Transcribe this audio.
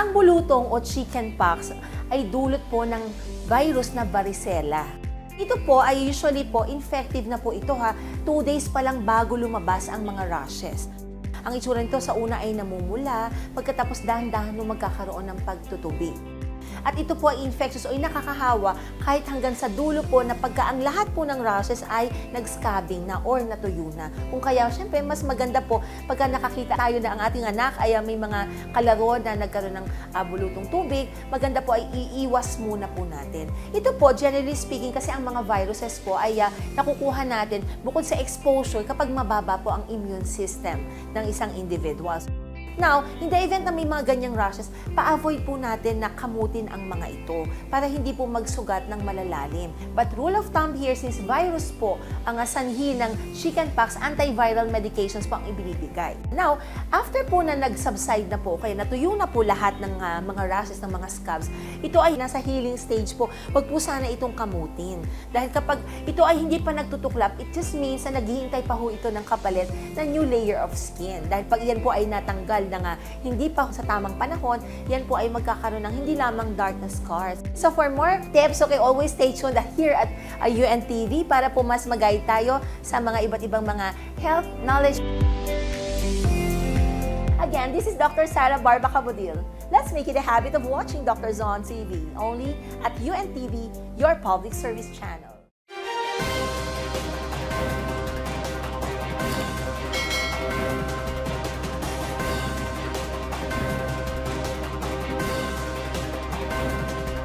Ang bulutong o chickenpox ay dulot po ng virus na varicella. Ito po ay usually po infective na po ito ha, two days pa lang bago lumabas ang mga rashes. Ang itsura nito sa una ay namumula, pagkatapos dahan-dahan mo magkakaroon ng pagtutubi. At ito po ay infectious o nakakahawa kahit hanggang sa dulo po na pagka ang lahat po ng rashes ay nag-scabbing na or natuyo na. Kung kaya, syempre, mas maganda po pagka nakakita tayo na ang ating anak ay ah, may mga kalaro na nagkaroon ng ah, bulutong tubig, maganda po ay iiwas muna po natin. Ito po, generally speaking, kasi ang mga viruses po ay ah, nakukuha natin bukod sa exposure kapag mababa po ang immune system ng isang individual. Now, in the event na may mga ganyang rashes, pa-avoid po natin na kamutin ang mga ito para hindi po magsugat ng malalalim. But rule of thumb here, since virus po ang sanhi ng chickenpox, antiviral medications po ang ibinibigay. Now, after po na nag-subside na po, kaya natuyo na po lahat ng ah, mga rashes, ng mga scabs, ito ay nasa healing stage po. Huwag po sana itong kamutin. Dahil kapag ito ay hindi pa nagtutuklap, it just means na naghihintay pa ho ito ng kapalit na new layer of skin. Dahil pag iyan po ay natanggal na nga hindi pa sa tamang panahon, yan po ay magkakaroon ng hindi lamang dark scars. So for more tips, okay, always stay tuned here at uh, UNTV para po mas mag-guide tayo sa mga iba't ibang mga health knowledge. Again, this is Dr. Sarah Barba Cabudil. Let's make it a habit of watching Dr. Zon TV only at UNTV, your public service channel.